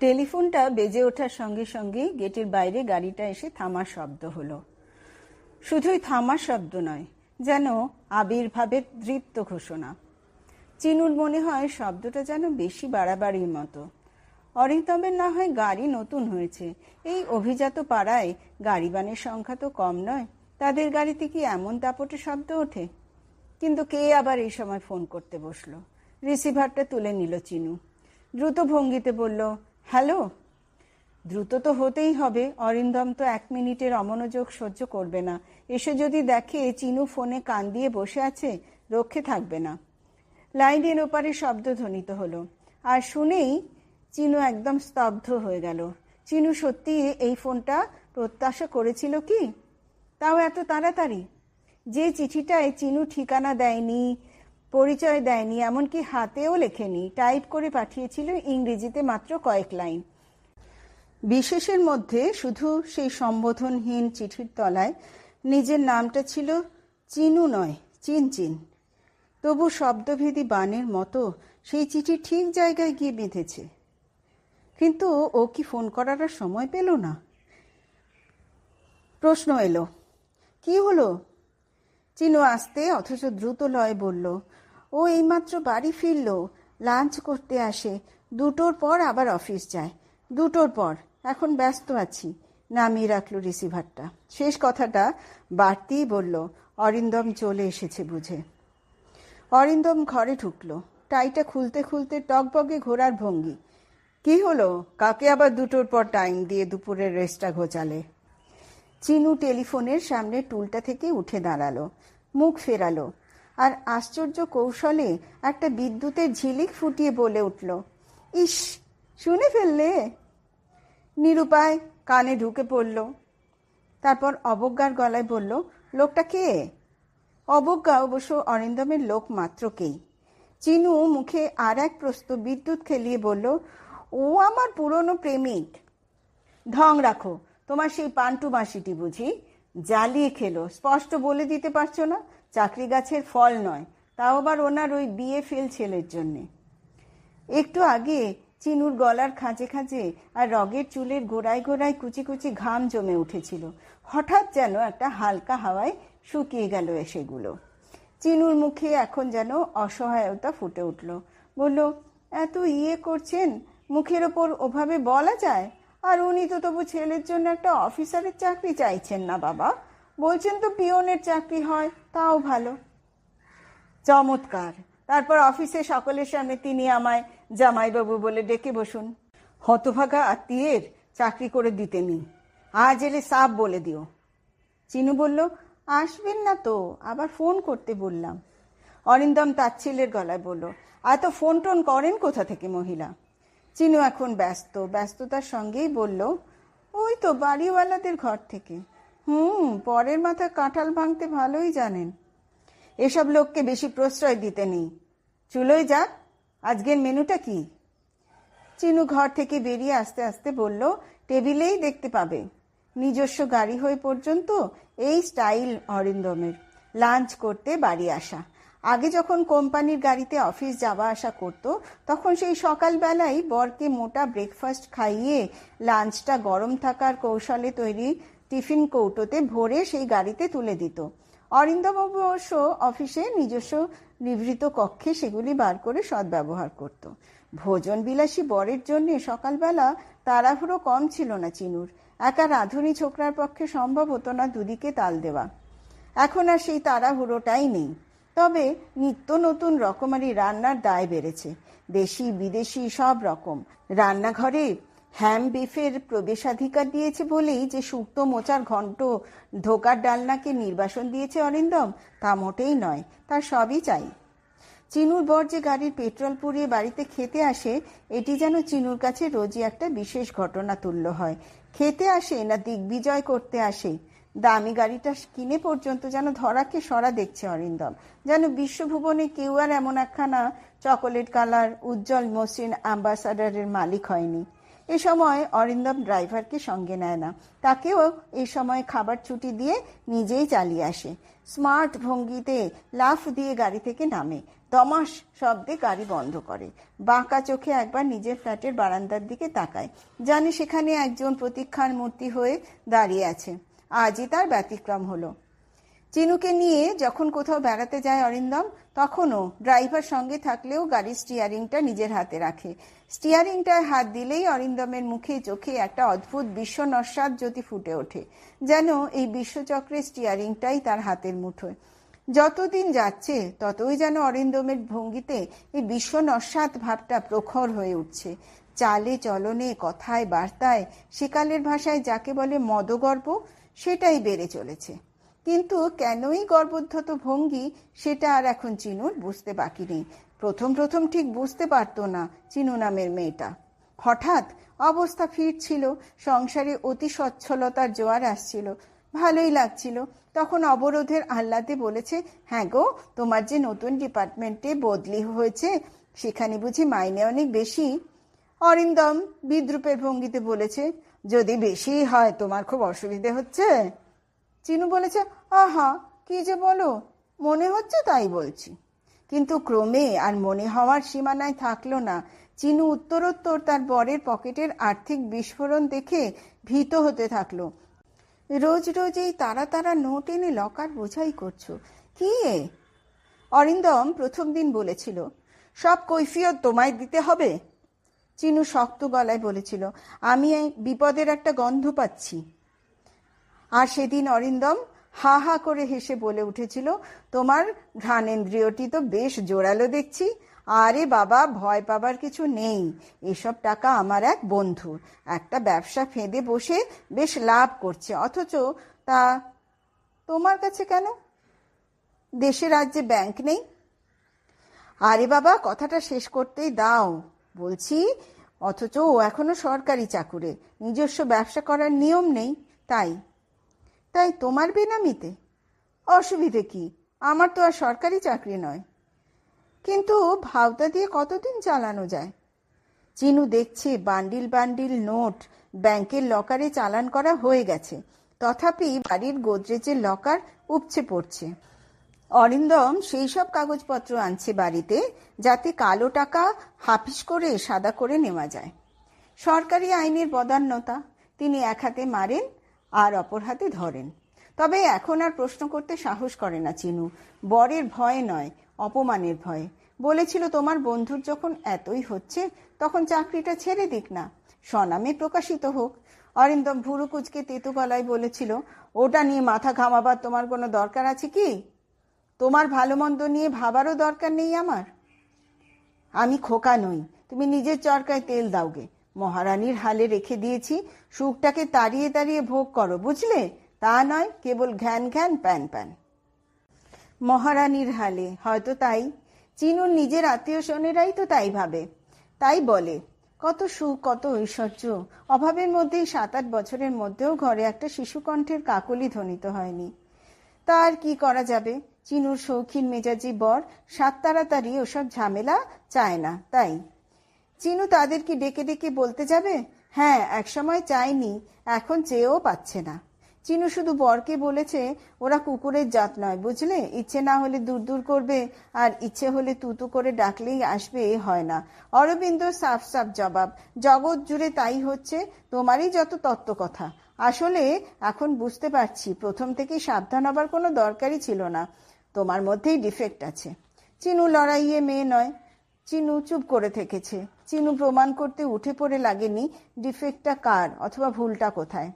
টেলিফোনটা বেজে ওঠার সঙ্গে সঙ্গে গেটের বাইরে গাড়িটা এসে থামার শব্দ হলো। শুধুই থামার শব্দ নয়, যেন আবির্ভাবের দৃপ্ত ঘোষণা। চিনুর মনে হয় শব্দটা যেন বেশি বাড়াবাড়ির মতো। অরিন্দমের না হয় গাড়ি নতুন হয়েছে। এই অভিজাত পাড়ায় গাড়িবানের সংখ্যা তো কম নয়, তাদের গাড়িতে কি এমন দাপটে শব্দ ওঠে? কিন্তু কে আবার এই সময় ফোন করতে বসল? রিসিভারটা তুলে নিল চিনু। দ্রুত ভঙ্গিতে বলল হ্যালো? দ্রুত তো হতেই হবে, অরিন্দম তো এক মিনিটের অমনোযোগ সহ্য করবে না। এসে যদি দেখে চিনু ফোনে কান দিয়ে বসে আছে, রক্ষে থাকবে না। লাইনের ওপারে শব্দ ধ্বনিত হলো। আর শুনেই চিনু একদম স্তব্ধ হয়ে গেল। চিনু, সত্যি এই ফোনটা প্রত্যাশা করেছিল কি? তাও এত তাড়াতাড়ি? যে চিঠিটায় চিনু ঠিকানা দেয়নি পরিচয় দেয়নি, এমনকি হাতেও লেখেনি। টাইপ করে পাঠিয়েছিল ইংরেজিতে মাত্র কয়েক লাইন। বিশেষের মধ্যে শুধু সেই সম্বোধনহীন চিঠির তলায় নিজের নামটা ছিল চিনু নয় চিনচিন তবু শব্দভেদী বানের মতো সেই চিঠি ঠিক জায়গায় গিয়ে বেঁধেছে। কিন্তু ও কি ফোন করার সময় পেল না? প্রশ্ন এলো, কি হলো? চিনু আসতে অথচ দ্রুত লয় বলল ও এইমাত্র বাড়ি ফিরল, লাঞ্চ করতে আসে, দুটোর পর আবার অফিস যায়। দুটোর পর, এখন ব্যস্ত আছি, নামিয়ে রাখল রিসিভারটা। শেষ কথাটা বাড়তিই বলল, অরিন্দম চলে এসেছে বুঝে। অরিন্দম ঘরে ঢুকলো, টাইটা খুলতে খুলতে টকবগে ঘোরার ভঙ্গি। কি হলো? কাকে আবার দুটোর পর টাইম দিয়ে দুপুরের রেস্টটা ঘোচালে? চিনু টেলিফোনের সামনে টুলটা থেকে উঠে দাঁড়াল, মুখ ফেরালো আর আশ্চর্য কৌশলে একটা বিদ্যুতের ঝিলিক ফুটিয়ে বলে উঠল, ইস, শুনে ফেললে? নিরুপায় কানে ঢুকে পড়ল, তারপর অবজ্ঞার গলায় বলল, লোকটা কে? অবজ্ঞা অবশ্য অরিন্দমের লোক মাত্রকেই চিনু মুখে আর এক প্রস্ত বিদ্যুৎ খেলিয়ে বলল, ও আমার পুরনো প্রেমিক। ঢং রাখো, তোমার সেই পান্টু মাসিটি বুঝি। জ্বালিয়ে খেলো, স্পষ্ট বলে দিতে পারছ না? চাকরি গাছের ফল নয়, তাও আবার ওনার ওই বিয়ে ফেল ছেলের জন্যে। একটু আগে চিনুর গলার খাঁচে খাঁচে আর রগের চুলের গোড়ায় গোড়ায় কুচি কুচি ঘাম জমে উঠেছিল। হঠাৎ যেন একটা হালকা হাওয়ায় শুকিয়ে গেল সেগুলো। চিনুর মুখে এখন যেন অসহায়তা ফুটে উঠল। বলল, এত ইয়ে করছেন? মুখের ওপর ওভাবে বলা যায়? আর উনি তো তবু ছেলের জন্য একটা অফিসারের চাকরি চাইছেন না বাবা। বলছেন তো পিওনের চাকরি হয়, তাও ভালো। চমৎকার। তারপর অফিসে সকলের সামনে তিনি আমায় জামাইবাবু বলে ডেকে বসুন। হতভাগা আত্মীয়ের চাকরি করে দিতেনি আজ এলে সাপ বলে দিও। চিনু বলল, আসবেন না তো, আবার ফোন করতে বললাম। অরিন্দম তাচ্ছিলের গলায় বলল এত ফোন টোন করেন কোথা থেকে মহিলা? চিনু এখন ব্যস্ত। ব্যস্ততার সঙ্গেই বলল, ওই তো বাড়িওয়ালাদের ঘর থেকে। হুম, পরের মাথা কাঁঠাল ভাঙতে ভালোই জানেন। এসব লোককে বেশি প্রশ্রয় দিতে নেই। চুলোই যাক, আজকের মেনুটা কি? চিনু ঘর থেকে বেরিয়ে আস্তে আস্তে বলল, টেবিলেই দেখতে পাবে। নিজস্ব গাড়ি হয়ে পর্যন্ত এই স্টাইল অরিন্দমের। লাঞ্চ করতে বাড়ি আসা। আগে যখন কোম্পানির গাড়িতে অফিস যাওয়া আসা করত, তখন সেই সকালবেলায় বরকে মোটা ব্রেকফাস্ট খাইয়ে লাঞ্চটা গরম থাকার কৌশলে তৈরি টিফিন কৌটোতে ভরে সেই গাড়িতে তুলে দিত। অরিন্দম অবশ্য অফিসে নিজস্ব নিভৃত কক্ষে সেগুলি বার করে সদ্ব্যবহার করত। ভোজন বিলাসী বরের জন্য সকালবেলা তাড়াহুড়ো কম ছিল না চিনুর। একা রাধুনী ছোকরার পক্ষে সম্ভব হতো না দুদিকে তাল দেওয়া। এখন আর সেই তাড়াহুড়োটাই নেই। তবে নিত্য নতুন রকমারি রান্নার দায় বেড়েছে। দেশি বিদেশি সব রকম। রান্নাঘরে হ্যাম বিফের প্রবেশাধিকার দিয়েছে বলেই যে শুক্তো মোচার ঘন্ট ধোকার ডালনাকে নির্বাসন দিয়েছে অরিন্দম, তা মোটেই নয়, তার সবই চাই। চিনুর বর যে গাড়ির পেট্রোল পুড়িয়ে বাড়িতে খেতে আসে, এটি যেন চিনুর কাছে রোজই একটা বিশেষ ঘটনা তুল্য হয়। খেতে আসে না দিগ্বিজয় করতে আসে। দামি গাড়িটা কিনে পর্যন্ত যেন ধরাকে সরা দেখছে অরিন্দম। যেন বিশ্বভুবনে কেউ আর এমন একখানা চকোলেট কালার উজ্জ্বল মসৃণ অ্যাম্বাসাডারের মালিক হয়নি। এ সময় অরিন্দম ড্রাইভারকে সঙ্গে নেয় না। তাকেও এই সময় খাবার ছুটি দিয়ে নিজেই চালিয়ে আসে। স্মার্ট ভঙ্গিতে লাফ দিয়ে গাড়ি থেকে নামে। দমাস শব্দে গাড়ি বন্ধ করে। বাঁকা চোখে একবার নিজের ফ্ল্যাটের বারান্দার দিকে তাকায়। জানে সেখানে একজন প্রতীক্ষার মূর্তি হয়ে দাঁড়িয়ে আছে। আজই তার ব্যতিক্রম হলো। চিনুকে নিয়ে যখন কোথাও বেড়াতে যায় অরিন্দম, তখনও ড্রাইভার সঙ্গে থাকলেও গাড়ির স্টিয়ারিংটা নিজের হাতে রাখে। স্টিয়ারিংটায় হাত দিলেই অরিন্দমের মুখে চোখে একটা অদ্ভুত বিশ্ব নস্বাদ জ্যোতি ফুটে ওঠে, যেন এই বিশ্বচক্রের স্টিয়ারিংটাই তার হাতের মুঠোয়। যতদিন যাচ্ছে, ততই যেন অরিন্দমের ভঙ্গিতে এই বিশ্ব নস্বাদ ভাবটা প্রখর হয়ে উঠছে। চালে চলনে, কথায়, বার্তায় সেকালের ভাষায় যাকে বলে মদগর্ব, সেটাই বেড়ে চলেছে। কিন্তু কেনই গর্বোদ্ধত ভঙ্গি সেটা আর এখন চিনুর বুঝতে বাকি নেই। প্রথম প্রথম ঠিক বুঝতে পারতো না চিনু নামের মেয়েটা। হঠাৎ অবস্থা ফিরছিল, সংসারে অতি সচ্ছলতার জোয়ার আসছিল, ভালোই লাগছিল। তখন অবরোধের আহ্লাদে বলেছে হ্যাঁ গো, তোমার যে নতুন ডিপার্টমেন্টে বদলি হয়েছে, সেখানে বুঝি মাইনে অনেক বেশি? অরিন্দম বিদ্রুপের ভঙ্গিতে বলেছে, যদি বেশি হয়, তোমার খুব অসুবিধে হচ্ছে? চিনু বলেছে, আহা, কি যে বলো। মনে হচ্ছে তাই বলছি। কিন্তু ক্রমে আর মনে হওয়ার সীমানায় থাকল না। চিনু উত্তরোত্তর তার বরের পকেটের আর্থিক বিস্ফোরণ দেখে ভীত হতে থাকল। রোজ রোজ এই তারা তারা নোট এনে লকার বোঝাই করছ। কি এ? অরিন্দম প্রথম দিন বলেছিল, সব কৈফিয়ত তোমায় দিতে হবে? চিনু শক্ত গলায় বলেছিল, আমি এই বিপদের একটা গন্ধ পাচ্ছি। আর সেদিন অরিন্দম হা হা করে হেসে বলে উঠেছিল, তোমার ঘ্রাণেন্দ্রিয়টি তো বেশ জোরালো দেখছি। আরে বাবা, ভয় পাবার কিছু নেই। এসব টাকা আমার এক বন্ধু। একটা ব্যবসা ফেঁদে বসে বেশ লাভ করছে। অথচ তা তোমার কাছে কেন? দেশে রাজ্যে ব্যাংক নেই। আরে বাবা, কথাটা শেষ করতেই দাও। বলছি, অথচ ও এখনও সরকারি চাকুরে। নিজস্ব ব্যবসা করার নিয়ম নেই। তাই তাই তোমার বেনামিতে? অসুবিধে কি? আমার তো আর সরকারি চাকরি নয়। কিন্তু ভাওতা দিয়ে কতদিন চালানো যায়? চিনু দেখছে বান্ডিল বান্ডিল নোট ব্যাংকের লকারে চালান করা হয়ে গেছে। তথাপি বাড়ির গোদরেজের লকার উপচে পড়ছে। অরিন্দম সেই সব কাগজপত্র আনছে বাড়িতে যাতে কালো টাকা হাফিস করে সাদা করে নেওয়া যায়। সরকারি আইনের বদান্যতা। তিনি এক হাতে মারেন আর অপর হাতে ধরেন। তবে এখন আর প্রশ্ন করতে সাহস করে না চিনু। বরের ভয়ে নয়, অপমানের ভয়ে। বলেছিল, তোমার বন্ধুর যখন এতই হচ্ছে, তখন চাকরিটা ছেড়ে দিক না। স্বনামে প্রকাশিত হোক। অরিন্দম ভুরু কুচকে তেতু গলায় বলেছিল, ওটা নিয়ে মাথা ঘামাবার তোমার কোনো দরকার আছে কি? তোমার ভালো মন্দ নিয়ে ভাবারও দরকার নেই আমার। আমি খোকা নই, তুমি নিজের চরকায় তেল দাওগে। মহারানীর হালে রেখে দিয়েছি। সুখটাকে তাড়িয়ে তাড়িয়ে ভোগ করো, বুঝলে? তা নয়, কেবল ঘ্যান ঘ্যান, প্যান প্যান। মহারানীর হালে, হয়তো তাই। চিনুর নিজের আত্মীয় স্বজনেরাই তো তাই ভাবে। তাই বলে, কত সুখ, কত ঐশ্বর্য। অভাবের মধ্যেই সাত আট বছরের মধ্যেও ঘরে একটা শিশুকণ্ঠের কাকলি ধ্বনিত হয়নি। তার কি করা যাবে? চিনুর শৌখিন মেজাজি বর, সাত তাড়াতাড়ি ওসব ঝামেলা চায় না, তাই। চিনু তাদেরকে ডেকে ডেকে বলতে যাবে হ্যাঁ একসময় চাইনি, এখন চেয়েও পাচ্ছে না। চিনু শুধু বরকে বলেছে, ওরা কুকুরের জাত নয়, বুঝলে? ইচ্ছে না হলে দূর দূর করবে, আর ইচ্ছে হলে তুতু করে ডাকলেই আসবে, এ হয় না। অরবিন্দ সাফ সাফ জবাব, জগৎ জুড়ে তাই হচ্ছে, তোমারই যত তত্ত্ব কথা। আসলে এখন বুঝতে পারছি, প্রথম থেকেই সাবধান হবার কোনো দরকারই ছিল না। তোমার মধ্যেই ডিফেক্ট আছে। চিনু লড়াইয়ে মেয়ে নয়, চিনু চুপ করে থেকেছে। চিনু প্রমাণ করতে উঠে পড়ে লাগেনি ডিফেক্টটা কার অথবা ভুলটা কোথায়।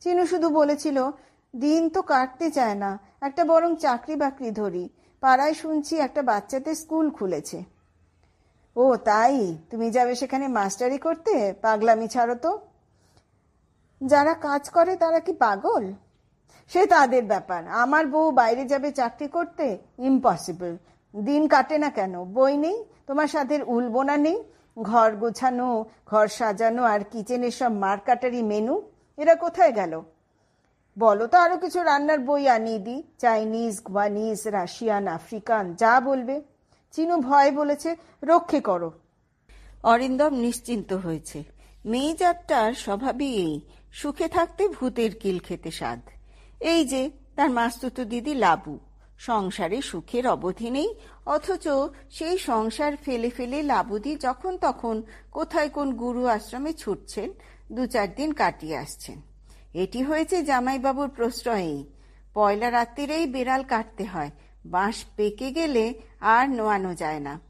চিনু শুধু বলেছিল, দিন তো কাটতে চায় না, একটা বরং চাকরি বাকরি ধরি। পাড়ায় শুনছি একটা বাচ্চাদের স্কুল খুলেছে। ও, তাই? তুমি যাবে সেখানে মাস্টারি করতে? পাগলামি ছাড়ো তো। যারা কাজ করে তারা কি পাগল? সে তাদের ব্যাপার। আমার বউ বাইরে যাবে চাকরি করতে? ইম্পসিবল। দিন কাটে না কেন? বই নেই? তোমার সাথে উলবোনা নেই? ঘর গোছানো, ঘর সাজানো, আর কিচেনের সব মার্কাটারি মেনু এরা কোথায় গেল? বলো তো আরও কিছু রান্নার বই আনিয়ে দিই চাইনিজ গুয়ানিজ রাশিয়ান আফ্রিকান যা বলবে। চিনু ভয় বলেছে, রক্ষে করো। অরিন্দম নিশ্চিন্ত হয়েছে। মেয়ে জাতটার স্বভাবই এই। সুখে থাকতে ভূতের কিল খেতে স্বাদ। এই যে, তার মাস্তুতো দিদি লাবু। সংসারে সুখের অবধি নেই, অথচ সেই সংসার ফেলে ফেলে লাবুদি যখন তখন কোথায় কোন গুরু আশ্রমে ছুটছেন, দু চার দিন কাটিয়ে আসছেন। এটি হয়েছে জামাইবাবুর প্রশ্রয়েই। পয়লা রাত্রিরেই বিড়াল কাটতে হয়, বাঁশ পেকে গেলে আর নোয়ানো যায় না।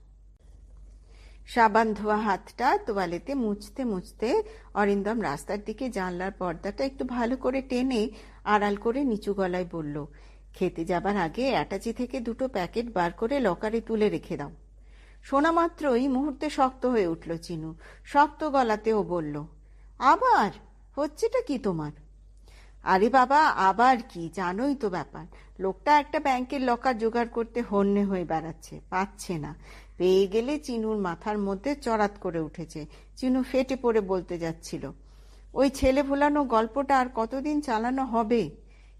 সাবান ধোয়া হাতটা তোয়ালেতে মুছতে মুছতে অরিন্দম রাস্তার দিকে জানলার পর্দাটা একটু ভালো করে টেনে আড়াল করে নিচু গলায় বলল খেতে যাবার আগে অ্যাটাচি থেকে দুটো প্যাকেট বার করে লকারে তুলে রেখে দাও। শোনা মাত্রই মুহূর্তে শক্ত হয়ে উঠল চিনু। শক্ত গলাতেও বলল, আবার? হচ্ছেটা কি তোমার? আরে বাবা, আবার কি? জানোই তো ব্যাপার। লোকটা একটা ব্যাংকের লকার জোগাড় করতে হন্যে হয়ে বেড়াচ্ছে, পাচ্ছে না। পেয়ে গেলে চিনুর মাথার মধ্যে চড়াত করে উঠেছে। চিনু ফেটে পড়ে বলতে যাচ্ছিল, ওই ছেলে ভোলানো গল্পটা আর কতদিন চালানো হবে?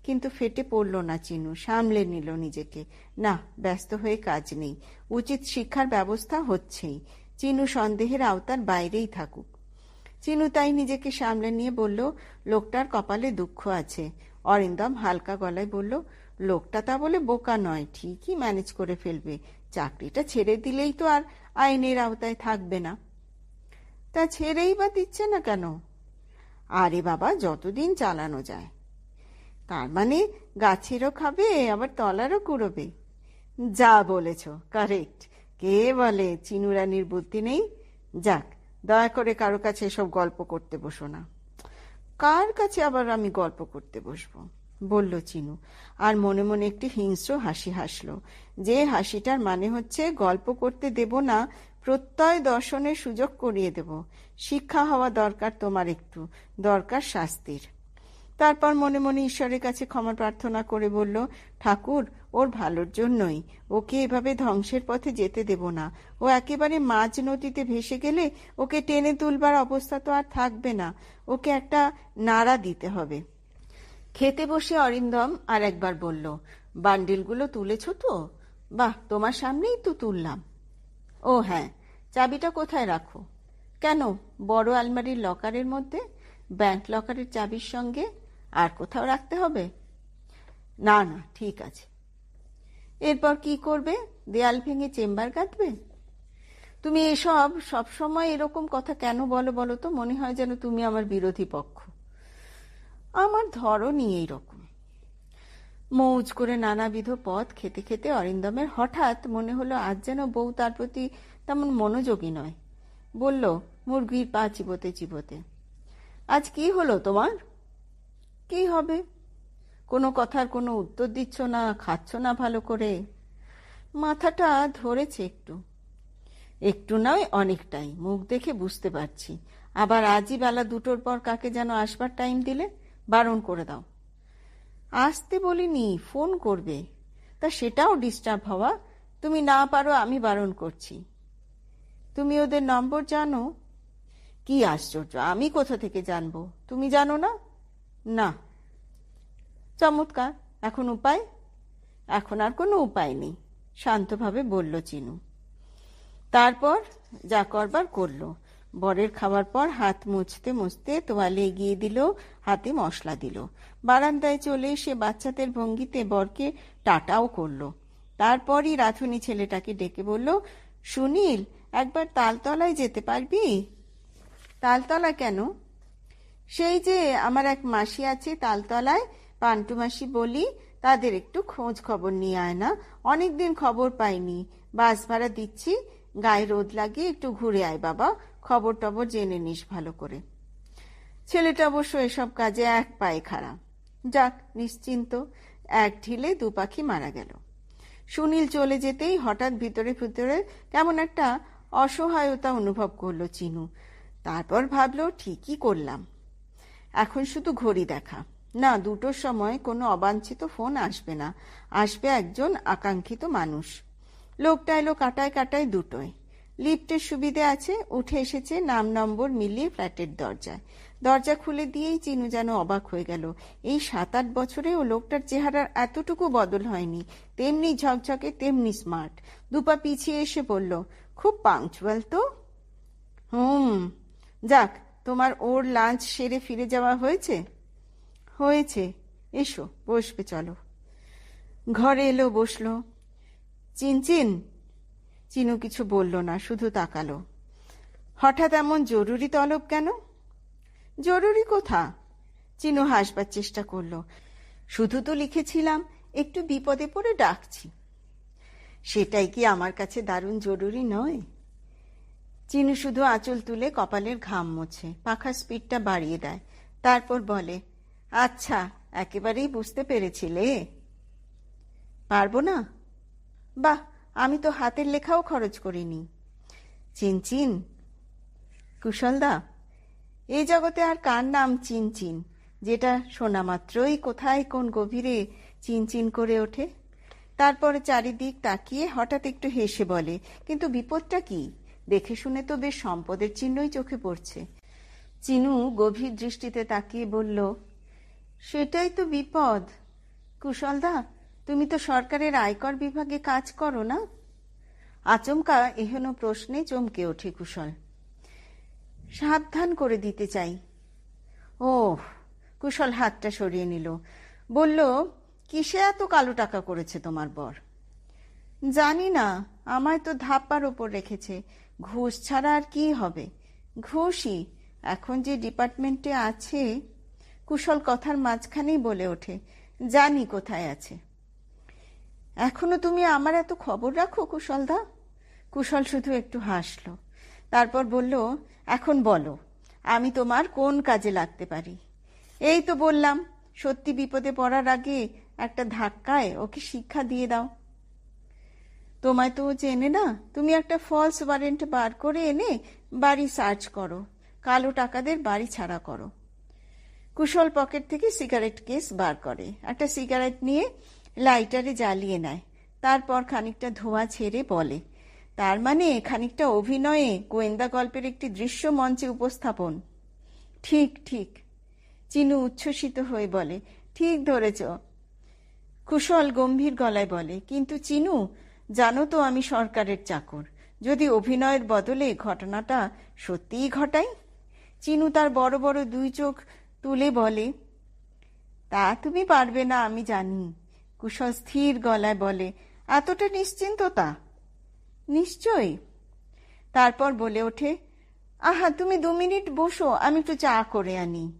কিন্তু ফেটে পড়ল না চিনু, সামলে নিল নিজেকে। না, ব্যস্ত হয়ে কাজ নেই, উচিত শিক্ষার ব্যবস্থা হচ্ছেই। চিনু সন্দেহের আওতার বাইরেই থাকুক। চিনু তাই নিজেকে সামলে নিয়ে বলল, লোকটার কপালে দুঃখ আছে। অরিন্দম হালকা গলায় বলল, লোকটা তা বলে বোকা নয়, ঠিকই ম্যানেজ করে ফেলবে। চাকরিটা ছেড়ে দিলেই তো আর আইনের আওতায় থাকবে না। তা ছেড়েই বা দিচ্ছে না কেন? আরে বাবা, যতদিন চালানো যায়। তার মানে গাছেরও খাবে, আবার তলারও কুড়োবে। যা বলেছ কারেক্ট কে বলে, চিনুরানির বুদ্ধি নেই? যাক, দয়া করে কারও কাছে এসব গল্প করতে বসো না। কার কাছে আবার আমি গল্প করতে বসবো? বলল চিনু, আর মনে মনে একটি হিংস্র হাসি হাসলো। যে হাসিটার মানে হচ্ছে গল্প করতে দেব না, প্রত্যয় দর্শনের সুযোগ করিয়ে দেব। শিক্ষা হওয়া দরকার তোমার একটু, দরকার শাস্তির। তারপর মনে মনে ঈশ্বরের কাছে ক্ষমা প্রার্থনা করে বলল, ঠাকুর, ওর ভালোর জন্যই। ওকে এভাবে ধ্বংসের পথে যেতে দেব না। ও একেবারে মাঝ নদীতে ভেসে গেলে ওকে টেনে তুলবার অবস্থা তো আর থাকবে না। ওকে একটা নাড়া দিতে হবে। খেতে বসে অরিন্দম আর একবার বলল, বান্ডিলগুলো তুলেছ তো? বাহ, তোমার সামনেই তো তুললাম। ও হ্যাঁ চাবিটা কোথায় রাখো? কেন, বড় আলমারির লকারের মধ্যে? ব্যাংক লকারের চাবির সঙ্গে আর কোথাও রাখতে হবে? না না, ঠিক আছে। এরপর কি করবে? দেয়াল ভেঙে চেম্বার কাটবে? তুমি এসব সবসময় এরকম কথা কেন বলো বলো তো? মনে হয় যেন তুমি আমার বিরোধী পক্ষ। আমার ধরনই এইরকম। মৌজ করে নানাবিধ পথ খেতে খেতে অরিন্দমের হঠাৎ মনে হলো আজ যেন বউ তার প্রতি তেমন মনোযোগী নয়। বলল, মুরগির পা চিবোতে চিবোতে। আজ কি হলো তোমার? কি হবে? কোনো কথার কোনো উত্তর দিচ্ছ না, খাচ্ছ না ভালো করে? মাথাটা ধরেছে একটু। একটু নয়, অনেকটাই। মুখ দেখে বুঝতে পারছি। আবার আজই বেলা দুটোর পর কাকে যেন আসবার টাইম দিলে, বারণ করে দাও। আসতে বলিনি, ফোন করবে। তা সেটাও ডিস্টার্ব হওয়া। তুমি না পারো, আমি বারণ করছি। তুমি ওদের নম্বর জানো? কি আশ্চর্য, আমি কোথা থেকে জানব? তুমি জানো না? না। চমৎকার। এখন উপায়? এখন আর কোনো উপায় নেই। শান্তভাবে বলল চিনু। তারপর যা করবার করল। বরের খাওয়ার পর হাত মুছতে মুছতে তোয়ালে এগিয়ে দিল, হাতে মশলা দিল। বারান্দায় চলে এসে বাচ্চাদের ভঙ্গিতে বরকে টাটাও করল। তারপরই রাধুনি ছেলেটাকে ডেকে বলল, সুনীল, একবার তালতলায় যেতে পারবি? তালতলা কেন? সেই যে আমার এক মাসি আছে তালতলায়, পান্টু মাসি বলি, তাদের একটু খোঁজ খবর নিয়ে আয় না। অনেকদিন খবর পাইনি। বাস ভাড়া দিচ্ছি, গায়ে রোদ লাগিয়ে একটু ঘুরে আয় বাবা, খবর টবর জেনে নিস ভালো করে। ছেলেটা অবশ্য এসব কাজে এক পায়ে খারাপ যাক, নিশ্চিন্ত, এক ঢিলে দু পাখি মারা গেল। সুনীল চলে যেতেই হঠাৎ ভিতরে ভিতরে কেমন একটা অসহায়তা অনুভব করল চিনু। তারপর ভাবলো, ঠিকই করলাম। এখন শুধু ঘড়ি দেখা। না, দুটোর সময় কোনো অবাঞ্ছিত ফোন আসবে না। আসবে একজন আকাঙ্ক্ষিত মানুষ। লোকটা এলো কাটায় কাটায় দুটোয়। লিফটের সুবিধে আছে, উঠে এসেছে নাম নম্বর মিলিয়ে ফ্ল্যাটের দরজায়। দরজা খুলে দিয়েই চিনু যেন অবাক হয়ে গেল। এই সাত আট বছরে ও লোকটার চেহারার এতটুকু বদল হয়নি। তেমনি ঝকঝকে, তেমনি স্মার্ট। দুপা পিছিয়ে এসে বলল, খুব পাংচুয়াল তো? হুম, যাক তোমার ওর লাঞ্চ সেরে ফিরে যাওয়া হয়েছে? হয়েছে। এসো, বসবে, চলো। ঘরে এলো, বসল। চিনচিন চিনু কিছু বলল না, শুধু তাকালো। হঠাৎ এমন জরুরি তলব কেন? জরুরি কোথা? চিনু হাসবার চেষ্টা করল। শুধু তো লিখেছিলাম, একটু বিপদে পড়ে ডাকছি। সেটাই কি আমার কাছে দারুণ জরুরি নয়? চিনু শুধু আঁচল তুলে কপালের ঘাম মোছে, পাখার স্পিডটা বাড়িয়ে দেয়। তারপর বলে আচ্ছা একেবারেই বুঝতে পেরেছিলে? পারব না? বাহ, আমি তো হাতের লেখাও খরচ করিনি। চিনচিন কুশলদা এই জগতে আর কার নাম চিনচিন যেটা শোনা মাত্রই কোথায় কোন গভীরে চিনচিন করে ওঠে? তারপরে চারিদিক তাকিয়ে হঠাৎ একটু হেসে বলে, কিন্তু বিপদটা কি? দেখে শুনে তো বেশ সম্পদের চিহ্নই চোখে পড়ছে। চিনু গভীর দৃষ্টিতে তাকিয়ে বলল, সেটাই তো বিপদ। কুশলদা, তুমি তো সরকারের আয়কর বিভাগে কাজ করো না? আচমকা এহেন প্রশ্নে চমকে ওঠে কুশল। সাবধান করে দিতে চাই। ও কুশল হাতটা সরিয়ে নিল। বলল, কিসে এত কালো টাকা করেছে তোমার বর? জানি না, আমায় তো ধাপ্পার ওপর রেখেছে। ঘুষ ছাড়া আর কি হবে? ঘুষই। এখন যে ডিপার্টমেন্টে আছে, কুশল কথার মাঝখানেই বলে ওঠে, জানি কোথায় আছে। এখনও তুমি আমার এত খবর রাখো, কুশলদা? কুশল শুধু একটু হাসলো। তারপর বলল, এখন বলো, আমি তোমার কোন কাজে লাগতে পারি? এই তো বললাম, সত্যি বিপদে পড়ার আগে একটা ধাক্কায় ওকে শিক্ষা দিয়ে দাও। তোমায় তো চেনে না। তুমি একটা ফলস ওয়ারেন্ট বার করে এনে বাড়ি সার্চ করো। কালো টাকাদের বাড়ি ছাড়া করো। কুশল পকেট থেকে সিগারেট কেস বার করে। একটা সিগারেট নিয়ে লাইটারে জ্বালিয়ে নেয়। তারপর খানিকটা ধোঁয়া ছেড়ে বলে, তার মানে খানিকটা অভিনয়ে গোয়েন্দা গল্পের একটি দৃশ্য মঞ্চে উপস্থাপন? ঠিক ঠিক। চিনু উচ্ছ্বসিত হয়ে বলে, ঠিক ধরেছ। কুশল গম্ভীর গলায় বলে, কিন্তু চিনু জানো তো আমি সরকারের চাকর। যদি অভিনয়ের বদলে ঘটনাটা সত্যিই ঘটাই? চিনু তার বড় বড় দুই চোখ তুলে বলে, তা তুমি পারবে না, আমি জানি। কুশল স্থির গলায় বলে, এতটা নিশ্চিন্ততা নিশ্চয়ই। তারপর বলে ওঠে, আহা, তুমি দু মিনিট বসো, আমি একটু চা করে আনি।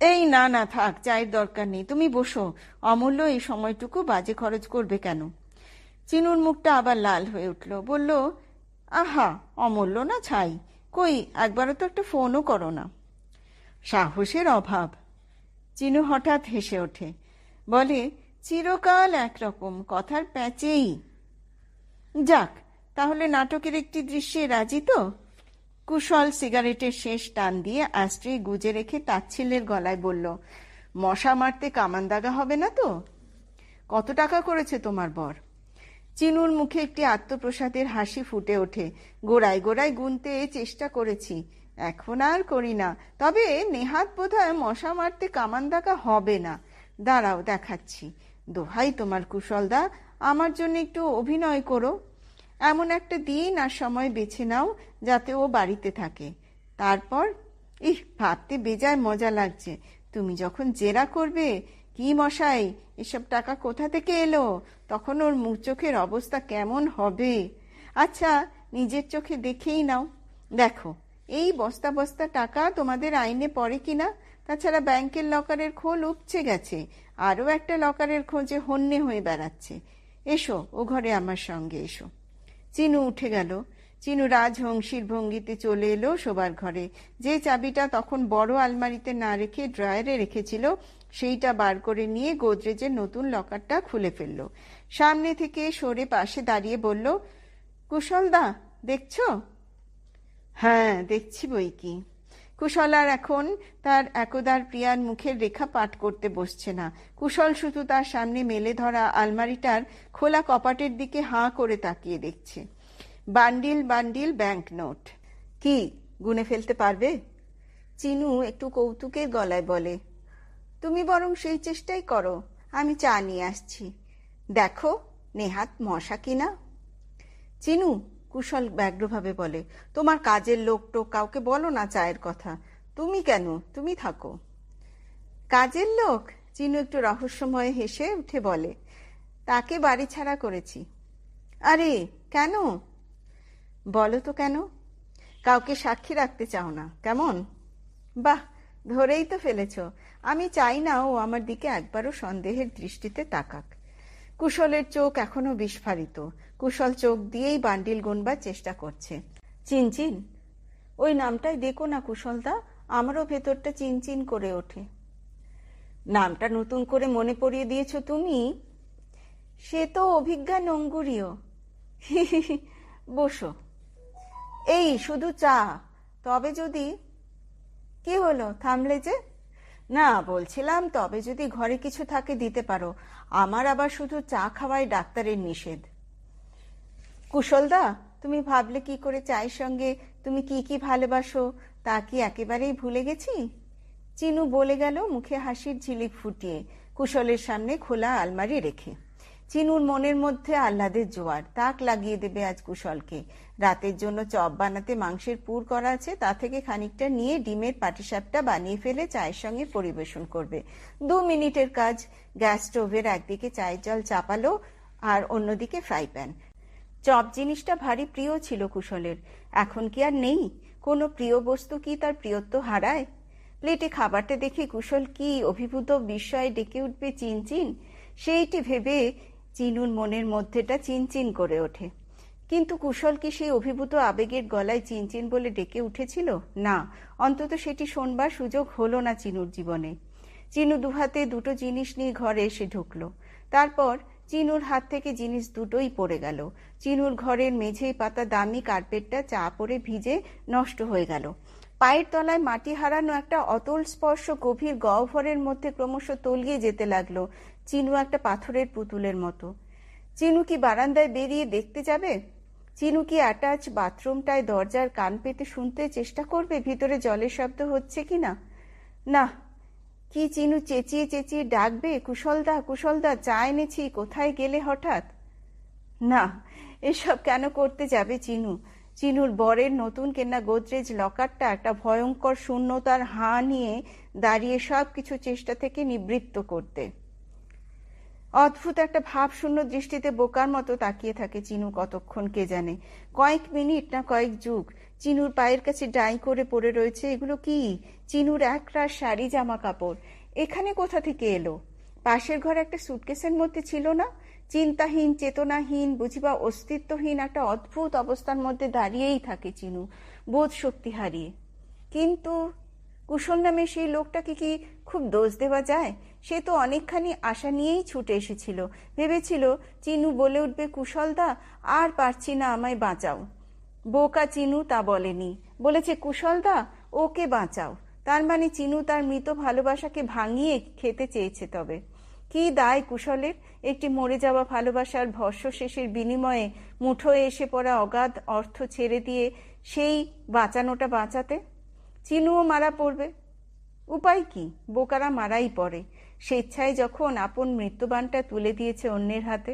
এই না না, থাক, চায়ের দরকার নেই, তুমি বসো। অমূল্য এই সময়টুকু বাজে খরচ করবে কেন? চিনুর মুখটা আবার লাল হয়ে উঠল। বলল, আহা, অমূল্য না ছাই? কই, একবারও তো একটা ফোনও করো না। সাহসের অভাব। চিনু হঠাৎ হেসে ওঠে। বলে, চিরকাল একরকম, কথার প্যাচেই। যাক, তাহলে নাটকের একটি দৃশ্যে রাজি তো? কুশল সিগারেটের শেষ টান দিয়ে আস্ট্রে গুজে রেখে তাচ্ছিলের গলায় বলল, মশা মারতে কামান দাগা হবে না তো? কত টাকা করেছে তোমার বর? চিনুর মুখে একটি আত্মপ্রসাদের হাসি ফুটে ওঠে। গোড়ায় গোড়ায় গুনতে চেষ্টা করেছি। এখন আর করি না। তবে নেহাত বোধহয় মশা মারতে কামান দাকা হবে না। দাঁড়াও, দেখাচ্ছি। দোহাই তোমার কুশলদা, আমার জন্য একটু অভিনয় করো। এমন একটা দিন আর সময় বেছে নাও যাতে ও বাড়িতে থাকে। তারপর, ইহ, ভাবতে বেজায় মজা লাগছে। তুমি যখন জেরা করবে, কি মশাই এসব টাকা কোথা থেকে এলো? তখন ওর মুখ চোখের অবস্থা কেমন হবে? আচ্ছা নিজের চোখে দেখেই নাও। দেখো, এই বস্তা বস্তা টাকা তোমাদের আইনে পড়ে কিনা? তাছাড়া ব্যাংকের লকারের খোল উপচে গেছে। আরও একটা লকারের খোঁজে হন্যে হয়ে বেড়াচ্ছে। এসো, ও ঘরে আমার সঙ্গে এসো। চিনু উঠে গেল। চিনু রাজহংসীর ভঙ্গিতে চলে এলো শোবার ঘরে। যে চাবিটা তখন বড় আলমারিতে না রেখে ড্রয়ারে রেখেছিল, সেইটা বার করে নিয়ে গোদরেজের নতুন লকারটা খুলে ফেলল। সামনে থেকে সরে পাশে দাঁড়িয়ে বলল কুশলদা দেখছ? হ্যাঁ দেখছি বই কি। কুশল আর এখন তার একদার প্রিয়ার মুখের রেখা পাঠ করতে বসছে না। কুশল শুধু তার সামনে মেলে ধরা আলমারিটার খোলা কপাটের দিকে হাঁ করে তাকিয়ে দেখছে। বান্ডিল বান্ডিল ব্যাংক নোট কি, গুনে ফেলতে পারবে? চিনু একটু কৌতুকের গলায় বলে, তুমি বরং সেই চেষ্টাই করো, আমি চা নিয়ে আসছি। দেখো, নেহাত মশা কিনা? চিনু কুশল ব্যগ্রভাবে বলে, তোমার কাজের লোক টোক কাউকে বলো না চায়ের কথা। তুমি কেন? তুমি থাকো। কাজের লোক? চিনু একটু রহস্যময় হেসে উঠে বলে, তাকে বাড়ি ছাড়া করেছি। আরে, কেন? বলো তো কেন? কাউকে সাক্ষী রাখতে চাও না, কেমন? বাহ, ধরেই তো ফেলেছ। আমি চাই না ও আমার দিকে একবারও সন্দেহের দৃষ্টিতে তাকাক। কুশলের চোখ এখনও বিস্ফারিত। কুশল চোখ দিয়েই বান্ডিল গুনবার চেষ্টা করছে। চিনচিন ওই নামটাই দেখো না কুশলদা, আমারও ভেতরটা চিনচিন করে ওঠে। নামটা নতুন করে মনে পড়িয়ে দিয়েছ তুমি? সে তো অভিজ্ঞা নঙ্গুরীয় বসো। এই, শুধু চা। তবে যদি, কি হলো? থামলে যে? না, বলছিলাম, তবে যদি ঘরে কিছু থাকে দিতে পারো। আমার আবার শুধু চা খাওয়াই ডাক্তারের নিষেধ। কুশলদা, তুমি ভাবলে কি করে চায়ের সঙ্গে? তুমি কি কি ভালোবাসো? তা কি একেবারেই ভুলে গেছি? চিনু বলে গেল মুখে হাসির ঝিলিক ফুটিয়ে, কুশলের সামনে খোলা আলমারি রেখে। চিনুর মনের মধ্যে আহ্লাদের জোয়ার। তাক লাগিয়ে দেবে আজ কুশলকে। রাতের জন্য চপ বানাতে মাংসের পুর করা আছে, তা থেকে খানিকটা নিয়ে ডিমের পাটিসাপটা বানিয়ে ফেলে চায়ের সঙ্গে পরিবেশন করবে। দু মিনিটের কাজ, গ্যাস স্টোভের একদিকে চায়ের জল চাপালো আর অন্যদিকে ফ্রাই প্যান। চপ জিনিসটা ভারী প্রিয় ছিল কুশলের। এখন কি আর নেই? কোনো প্রিয় বস্তু কি তার প্রিয়ত্ব হারায়? প্লেটে খাবারটা দেখে কুশল কি অভিভূত বিস্ময়ে ডেকে উঠবে চিনচিন? সেইটি ভেবে চিনুর মনের মধ্যেটা চিনচিন করে ওঠে। কিন্তু কুশল কি সেই অভিভূত আবেগের গলায় চিনচিন বলে ডেকে উঠেছিল? না, অন্তত সেটি শোনবার সুযোগ হলো না চিনুর জীবনে। চিনু দুহাতে দুটো জিনিস নিয়ে ঘরে এসে ঢুকলো। তারপর চিনুর হাত থেকে জিনিস দুটোই পড়ে গেল। চিনুর ঘরের মেঝেই পাতা দামি কার্পেটটা চা পরে ভিজে নষ্ট হয়ে গেল। পায়ের তলায় মাটি হারানো একটা অতল স্পর্শ গভীর গহ্বরের মধ্যে ক্রমশ তলিয়ে যেতে লাগল। চিনু একটা পাথরের পুতুলের মতো। চিনু কি বারান্দায় বেরিয়ে দেখতে যাবে? চিনু কি অ্যাটাচ বাথরুমটায় দরজার কান পেতে শুনতে চেষ্টা করবে? ভিতরে জলের শব্দ হচ্ছে কি না? না। কি চিনু চেঁচিয়ে চেঁচিয়ে ডাকবে? কুশলদা কুশলদা, চা এনেছি, কোথায় গেলে হঠাৎ? না। এসব কেন করতে যাবে চিনু? চিনুর বরের নতুন কেনা গোদরেজ লকারটা একটা ভয়ঙ্কর শূন্যতার হাঁ নিয়ে দাঁড়িয়ে সব কিছু চেষ্টা থেকে নিবৃত্ত করতে। অদ্ভুত একটা ভাব শূন্য দৃষ্টিতে বোকার মতো তাকিয়ে থাকে চিনু কতক্ষণ কে জানে। কয়েক মিনিট না কয়েক যুগ, চিনুর পায়ের কাছে ডাই করে পড়ে রয়েছে এগুলো কি? চিনুর একরাশ শাড়ি, জামা কাপড়। এখানে কোথা থেকে এলো? পাশের ঘরে একটা সুটকেসের মধ্যে ছিল না? চিন্তাহীন, চেতনাহীন, বুঝিবা অস্তিত্বহীন একটা অদ্ভুত অবস্থার মধ্যে দাঁড়িয়েই থাকে চিনু, বোধ শক্তি হারিয়ে। কিন্তু কুশল নামে সেই লোকটাকে কি খুব দোষ দেওয়া যায়? সে তো অনেকখানি আশা নিয়েই ছুটে এসেছিল। ভেবেছিল, চিনু বলে উঠবে কুশলদা, আর পারছি না আমায় বাঁচাও। বোকা চিনু তা বলেনি। বলেছে, কুশলদা, ওকে বাঁচাও। তার মানে চিনু তার মৃত ভালোবাসাকে ভাঙিয়ে খেতে চেয়েছে তবে। কি দায় কুশলের? একটি মরে যাওয়া ভালোবাসার ভস্য শেষের বিনিময়ে মুঠোয় এসে পড়া অগাধ অর্থ ছেড়ে দিয়ে সেই বাঁচানোটা বাঁচাতে? চিনুও মারা পড়বে। উপায় কি? বোকারা মারাই পড়ে। স্বেচ্ছায় যখন আপন মৃত্যুবানটা তুলে দিয়েছে অন্যের হাতে